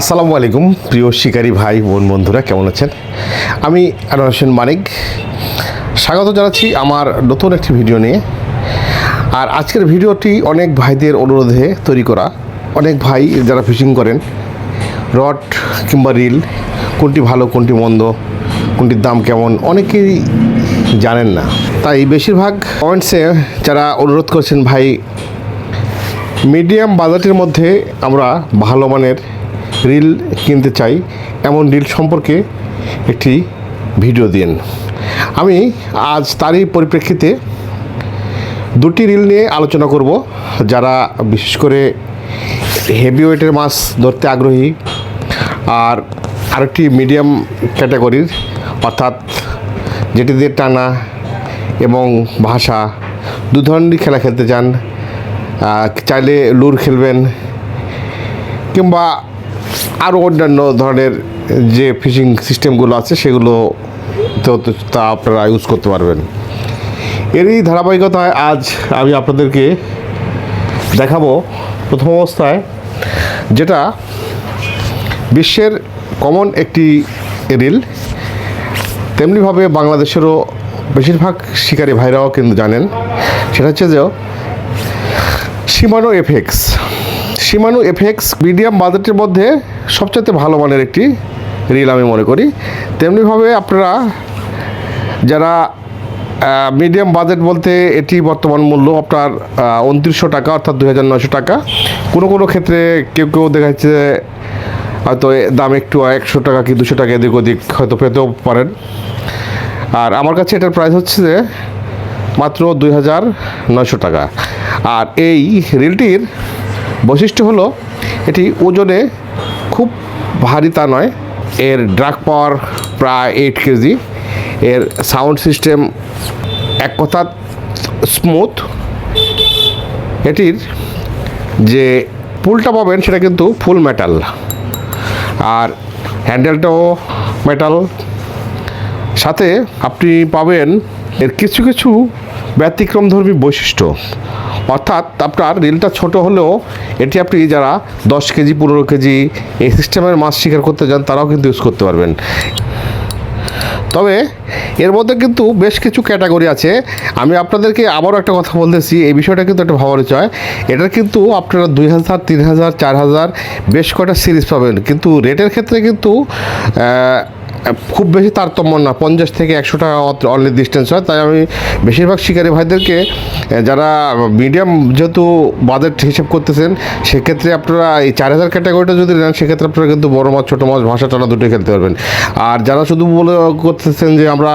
আসসালামু আলাইকুম, প্রিয় শিকারী ভাই, বোন, বন্ধুরা, কেমন আছেন? আমি আনোয়ার মানিক। স্বাগত জানাচ্ছি আমার নতুন একটি ভিডিও নিয়ে। আর আজকের ভিডিওটি অনেক ভাইদের অনুরোধে তৈরি করা। অনেক ভাই যারা ফিশিং করেন, রড কিংবা রিল, কোনটি ভালো, কোনটি মন্দ, কোনটির দাম কেমন, অনেকেই জানেন না। তাই বেশিরভাগ পয়েন্টসে যারা অনুরোধ করছেন, ভাই, মিডিয়াম বাজেটের মধ্যে আমরা ভালো মানের রিল কিনতে চাই, এমন রিল সম্পর্কে একটি ভিডিও দিন। আমি আজ তারই পরিপ্রেক্ষিতে দুটি রিল নিয়ে আলোচনা করব, যারা বিশেষ করে হেভি ওয়েটের মাছ ধরতে আগ্রহী আর আরেকটি মিডিয়াম ক্যাটাগরির, অর্থাৎ যেটি দিয়ে টানা এবং ভাষা, দু ধরনেরই খেলা খেলতে চান চাইলে লুর খেলবেন, কিংবা আরও অন্যান্য ধরনের যে ফিশিং সিস্টেমগুলো আছে, সেগুলো তো তো আপনারা ইউজ করতে পারবেন। এরই ধারাবাহিকতায় আজ আমি আপনাদেরকে দেখাবো প্রথম অবস্থায়, যেটা বিশ্বের কমন একটি রিল। তেমনিভাবে বাংলাদেশেরও বেশিরভাগ শিকারী ভাইরাও কিন্তু জানেন। সেটা হচ্ছে যে Shimano effects Shimano effects medium বাজেটের মধ্যে সবচেয়ে ভালো মানের একটি রিল আমি মনে করি। তেমনিভাবে আপনারা যারা মিডিয়াম বাজেট বলতে এটি বর্তমান মূল্য আপনার উনত্রিশশো টাকা অর্থাৎ দুই হাজার নশো টাকা। কোনো কোনো ক্ষেত্রে কেউ কেউ দেখা যাচ্ছে হয়তো দাম একটু একশো টাকা কি দুশো টাকা এদিক ওদিক হয়তো পেতেও পারেন। আর আমার কাছে এটার প্রাইস হচ্ছে যে মাত্র দুই হাজার নয়শো টাকা। আর এই রিলটির বৈশিষ্ট্য হলো, এটি ওজনে খুব ভারী তা নয়। এর ড্রাগ পাওয়ার প্রায় এইট কেজি এর সাউন্ড সিস্টেম এক কথা স্মুথ এটির যে পুলটা পাবেন সেটা কিন্তু ফুল মেটাল আর হ্যান্ডেলটাও মেটাল সাথে আপনি পাবেন এর কিছু কিছু ব্যতিক্রমধর্মী বৈশিষ্ট্য। অর্থাৎ আপনার রিলটা ছোট হলেও এটি আপনি যারা দশ কেজি, পনেরো কেজি এই সিস্টেমের মাছ শিকার করতে যান, তারাও কিন্তু ইউজ করতে পারবেন। তবে এর মধ্যে কিন্তু বেশ কিছু ক্যাটাগরি আছে। আমি আপনাদেরকে আবারও একটা কথা বলতেছি, এই বিষয়টা কিন্তু একটা ভাবার বিষয় এটার কিন্তু আপনারা দুই হাজার, তিন হাজার, চার হাজার বেশ কয়টা সিরিজ পাবেন। কিন্তু রেটের ক্ষেত্রে কিন্তু খুব বেশি তারতম্য না, পঞ্চাশ থেকে একশো টাকা অনলি ডিস্টেন্স হয়। তাই আমি বেশিরভাগ শিকারী ভাইদেরকে যারা মিডিয়াম যেহেতু বাজেট হিসেব করতেছেন, সেক্ষেত্রে আপনারা এই চার হাজার ক্যাটাগরিটা যদি নেন, সেক্ষেত্রে আপনারা কিন্তু বড় মাছ, ছোটো মাছ, ভাষা টানা দুটোই খেলতে পারবেন। আর যারা শুধু বলে করতেছেন যে আমরা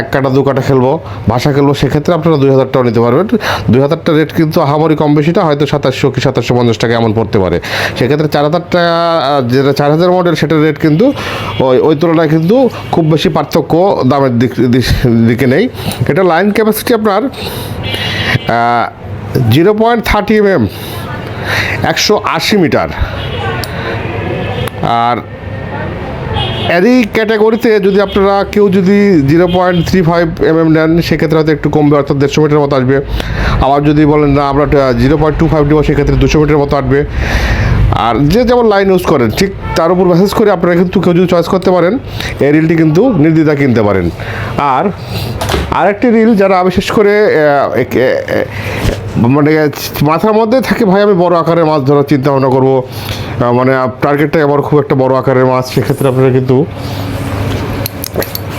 এক কাটা, দু কাটা খেলব, ভাষা খেলব, সেক্ষেত্রে আপনারা দুই হাজার টাকা নিতে পারবেন। দুই হাজারটা রেট কিন্তু আহামরি কম বেশিটা হয়তো সাতাশশো কি সাতাশশো পঞ্চাশ টাকা এমন পড়তে পারে। সেক্ষেত্রে চার হাজার টাকা যেটা চার হাজার মডেল সেটার রেট কিন্তু ওই ওই তুলনায় কিন্তু খুব বেশি পার্থক্য দামের দিক দিক- নেই। এটা লাইন ক্যাপাসিটি আপনার zero point thirty M M একশো আশি মিটার। আর এরই ক্যাটাগরিতে যদি আপনারা কেউ যদি zero point three five M M নেন, সেক্ষেত্রে হয়তো একটু কমবে, অর্থাৎ দেড়শো মিটার মতো আসবে। আবার যদি বলেন না, আমরা জিরো পয়েন্ট টু ফাইভ নেব সেক্ষেত্রে দুশো মিটার মতো আসবে। আর যে যেমন লাইন ইউজ করেন, ঠিক তার উপর মেসেজ করে আপনারা কিন্তু কেউ যদি চয়েস করতে পারেন, এই রিলটি কিন্তু নির্দ্বিধা কিনতে পারেন। আর আরেকটি রিল যারা বিশেষ করে মানে মাথার মধ্যে থাকে, ভাই, আমি বড় আকারের মাছ ধরার চিন্তা ভাবনা করব মানে টার্গেটটাই আমার খুব একটা বড় আকারের মাছ, সেক্ষেত্রে আপনারা কিন্তু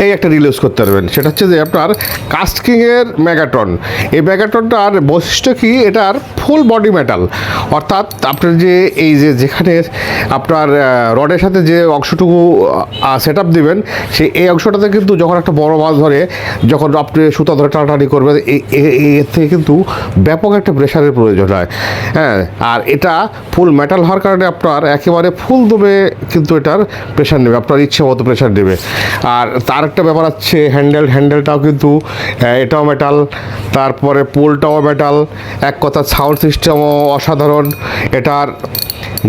এই একটা রিল ইউজ করতে পারবেন। সেটা হচ্ছে যে আপনার কাস্টিংয়ের ম্যাগাটন এই ম্যাগাটনটার বৈশিষ্ট্য কি? এটার ফুল বডি মেটাল অর্থাৎ আপনার যে, এই যে যেখানে আপনার রডের সাথে যে অংশটুকু সেট আপ দেবেন, সেই, এই অংশটাতে কিন্তু যখন একটা বড় মাছ ধরে, যখন আপনি সুতা ধরে টানাটানি করবেন এর থেকে কিন্তু ব্যাপক একটা প্রেশারের প্রয়োজন হয়। হ্যাঁ আর এটা ফুল মেটাল হওয়ার কারণে আপনার একেবারে ফুল দমে কিন্তু এটার প্রেশার নেবে, আপনার ইচ্ছে মতো প্রেশার নেবে। আর তার একটা ব্যাপার আছে হ্যান্ডেল হ্যান্ডেলটাও কিন্তু এটাও মেটাল তারপরে পোলটাও মেটাল এক কথা সাউন্ড সিস্টেমও অসাধারণ, এটার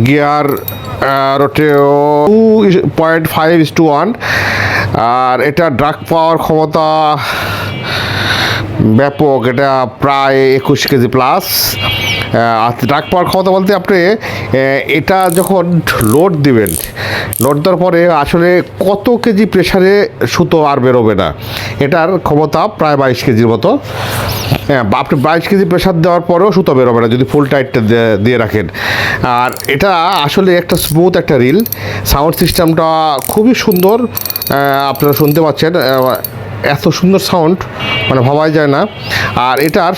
gear রোটেও two point five is to one আর এটা ড্রাগ পাওয়ার ক্ষমতা ব্যাপক, এটা প্রায় একুশ কেজি প্লাস ট্রাক পাওয়ার ক্ষমতা বলতে আপনি এটা যখন লোড দিবেন লোড দেওয়ার পরে আসলে কত কেজি প্রেশারে সুতো আর বেরোবে না। এটার ক্ষমতা প্রায় বাইশ কেজির মতো। হ্যাঁ আপনি বাইশ কেজি প্রেশার দেওয়ার পরেও সুতো বেরোবে না, যদি ফুল টাইটটা দিয়ে রাখেন। আর এটা আসলে একটা স্মুথ একটা রিল সাউন্ড সিস্টেমটা খুবই সুন্দর। আপনারা শুনতে পাচ্ছেন। এত সুন্দর সাউন্ড মানে ভাবাই যায় না। আর এটার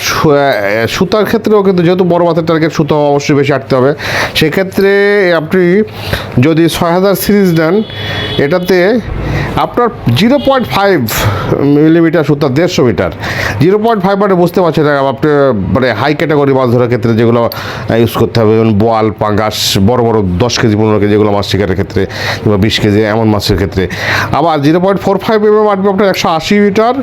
সুতার ক্ষেত্রেও কিন্তু যেহেতু বড় মাথার টার্গেট সুতো অবশ্যই বেশি আটতে হবে। সেক্ষেত্রে আপনি যদি ছয় হাজার সিরিজ নেন এটাতে আপনার জিরো পয়েন্ট ফাইভ মিলিমিটার সুতা দেড়শো মিটার। জিরো পয়েন্ট ফাইভ মানে বুঝতে পারছেন না, আপনি মানে হাই ক্যাটাগরি মাছ ধরার ক্ষেত্রে যেগুলো ইউজ করতে হবে যেমন বোয়াল পাঙ্গাস বড় বড় দশ কেজি পনেরো কেজি যেগুলো মাছ শিকারের ক্ষেত্রে কিংবা বিশ কেজি এমন মাছের ক্ষেত্রে। আবার zero point four five M আসবে আপনার একশো আশি মিটার।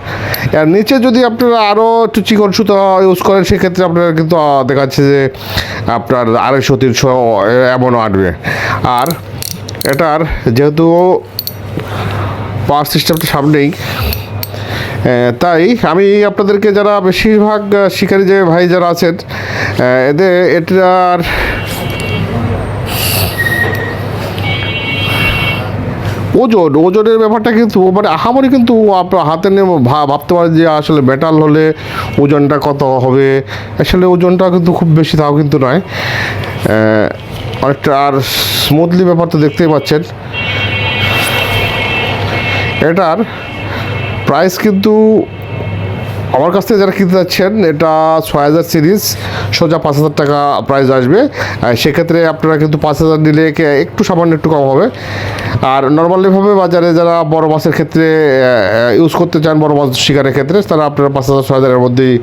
আর নিচে যদি আপনারা আরও একটু চিকন সুতো ইউজ করেন সেক্ষেত্রে আপনারা কিন্তু দেখা যাচ্ছে যে আপনার আড়াইশো তিনশো এমনও আসবে। আর এটার যেহেতু পাওয়ার সিস্টেমটা সামনেই। তাই আমি আপনাদেরকে যারা বেশিরভাগ শিকারী যে ভাই যারা আছেন এদের এটার ওজন, ওজনের ব্যাপারটা কিন্তু মানে আহামরি কিন্তু আপনার হাতে নিয়ে ভাবতে পারেন যে আসলে মেটাল হলে ওজনটা কত হবে। আসলে ওজনটা কিন্তু খুব বেশি তাও কিন্তু নয়। অনেকটা আর স্মুথলি ব্যাপারটা দেখতেই পাচ্ছেন। এটার প্রাইস কিন্তু আমার কাছ থেকে যারা কিনতে যাচ্ছেন, এটা ছয় হাজার সিরিজ সোজা পাঁচ হাজার টাকা প্রাইস আসবে। সেক্ষেত্রে আপনারা কিন্তু পাঁচ হাজার নিলে একটু সামান্য একটু কম হবে। আর নর্মালিভাবে বাজারে যারা বড় মাছের ক্ষেত্রে ইউজ করতে চান বড় মাছ শিকারের ক্ষেত্রে, তারা আপনারা পাঁচ হাজার, ছয় হাজারের মধ্যেই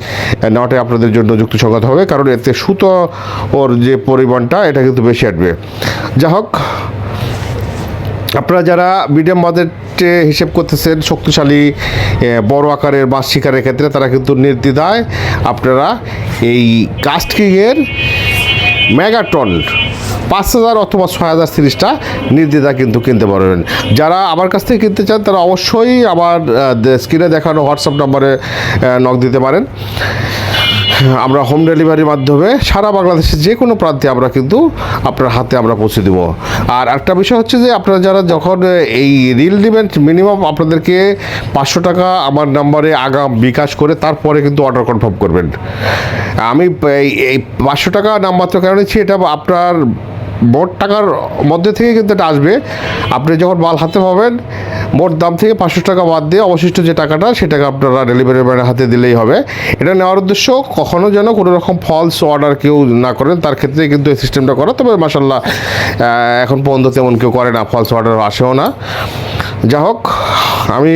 নেওয়াটাই আপনাদের জন্য যুক্তিসঙ্গত হবে। কারণ এতে সুতো ওর যে পরিমাণটা, এটা কিন্তু বেশি আসবে। যা হোক আপনারা যারা মিডিয়াম বাজেটে হিসেব করতেছেন শক্তিশালী বড় আকারের মাছ শিকারের ক্ষেত্রে তারা কিন্তু নির্দ্বিধায় আপনারা এই কাস্ট কিংয়ের মেগাটন পাঁচ হাজার অথবা ছয় হাজার সিরিজটা নির্দ্বিধা কিন্তু কিনতে পারবেন। যারা আমার কাছ থেকে কিনতে চান তারা অবশ্যই আমার স্ক্রিনে দেখানো হোয়াটসঅ্যাপ নম্বরে নক দিতে পারেন। আমরা হোম ডেলিভারির মাধ্যমে সারা বাংলাদেশের যে কোনো প্রান্তে আমরা কিন্তু আপনার হাতে আমরা পৌঁছে দেবো। আর একটা বিষয় হচ্ছে যে আপনারা যারা যখন এই রিল নেবেন মিনিমাম আপনাদেরকে পাঁচশো টাকা আমার নাম্বারে আগাম বিকাশ করে তারপরে কিন্তু অর্ডার কনফার্ম করবেন। আমি এই- পাঁচশো টাকা নাম্বার তো নিচ্ছি এটা আপনার মোট টাকার মধ্যে থেকে কিন্তু এটা আসবে। আপনি যখন মাল হাতে পাবেন, মোট দাম থেকে পাঁচশো টাকা বাদ দিয়ে অবশিষ্ট যে টাকাটা, সেটাকে আপনারা ডেলিভারি ম্যানের হাতে দিলেই হবে। এটা নেওয়ার উদ্দেশ্য কখনও যেন কোনো রকম ফলস অর্ডার কেউ না করেন, তার ক্ষেত্রে কিন্তু এই সিস্টেমটা করা। তবে মাসাল্লাহ এখন পর্যন্ত তেমন কেউ করে না ফলস অর্ডার আসেও না। যা হোক, আমি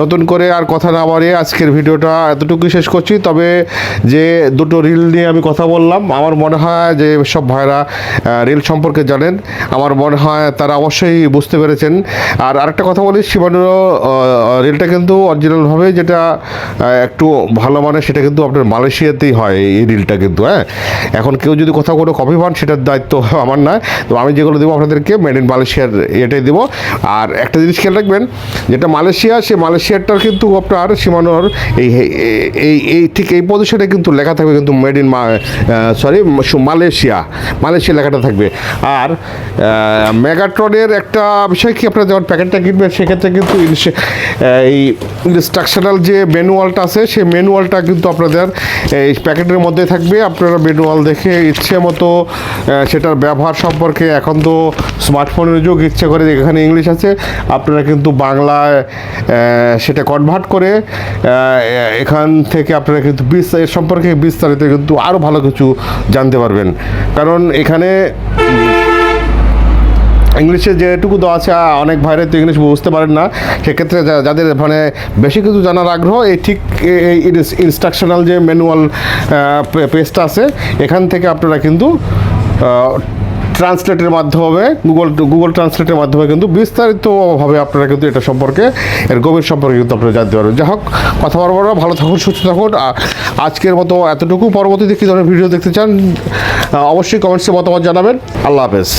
নতুন করে আর কথা না বাড়িয়ে আজকের ভিডিওটা এতটুকুই শেষ করছি। তবে যে দুটো রিল নিয়ে আমি কথা বললাম, আমার মনে হয় যে সব ভাইরা রিল সম্পর্কে জানেন। আমার মনে হয় তারা অবশ্যই বুঝতে পেরেছেন। আর আরেকটা কথা বলি সীমানো রেলটা কিন্তু অরিজিনালভাবে যেটা একটু ভালো মানে সেটা কিন্তু আপনার মালয়েশিয়াতেই হয় এই রিলটা কিন্তু হ্যাঁ? এখন কেউ যদি কোথাও কোনো কপি পান, সেটার দায়িত্ব আমার নয়। তো আমি যেগুলো দেবো আপনাদেরকে মেড ইন মালয়েশিয়ার এটাই দেবো। আর একটা জিনিস খেয়াল রাখবেন, যেটা মালয়েশিয়া, সে মালয়েশিয়ারটার কিন্তু আপনার সীমানোর এই এই এই ঠিক এই পজিশনে কিন্তু লেখা থাকবে কিন্তু made in sorry Malaysia. Malaysia লেখাটা থাকবে। আর মেগাট্রনের একটা বিষয় কি আপনারা যখন প্যাকেটটা কিনবেন, সেক্ষেত্রে কিন্তু এই ইনস্ট্রাকশনাল যে ম্যানুয়ালটা আছে, সেই ম্যানুয়ালটা কিন্তু আপনাদের এই প্যাকেটের মধ্যে থাকবে। আপনারা ম্যানুয়াল দেখে ইচ্ছে মতো সেটার ব্যবহার সম্পর্কে এখন তো স্মার্টফোনের যুগ, ইচ্ছে করে এখানে ইংলিশ আছে, আপনারা কিন্তু বাংলায় সেটা কনভার্ট করে এখান থেকে আপনারা কিন্তু বিস্তার সম্পর্কে বিস্তারিত কিন্তু আরও ভালো কিছু জানতে পারবেন। কারণ এখানে ইংলিশে যেটুকু দেওয়া আছে অনেক ভাইরে তো ইংলিশ বুঝতে পারেন না। সেক্ষেত্রে যাদের মানে বেশি কিছু জানার আগ্রহ, এই ঠিক এই ইনস্ট্রাকশনাল যে ম্যানুয়াল পেজটা আছে, এখান থেকে আপনারা কিন্তু ট্রান্সলেটের মাধ্যমে গুগল গুগল ট্রান্সলেটের মাধ্যমে কিন্তু বিস্তারিতভাবে আপনারা কিন্তু এটা সম্পর্কে, এর গভীর সম্পর্কে কিন্তু আপনারা জানতে পারবেন। যাই হোক, কথা বলব না ভালো থাকুন, সুস্থ থাকুন। আজকের মতো এতটুকু। পরবর্তীতে কী ধরনের ভিডিও দেখতে চান অবশ্যই কমেন্টসে মতামত জানাবেন। আল্লাহ হাফেজ।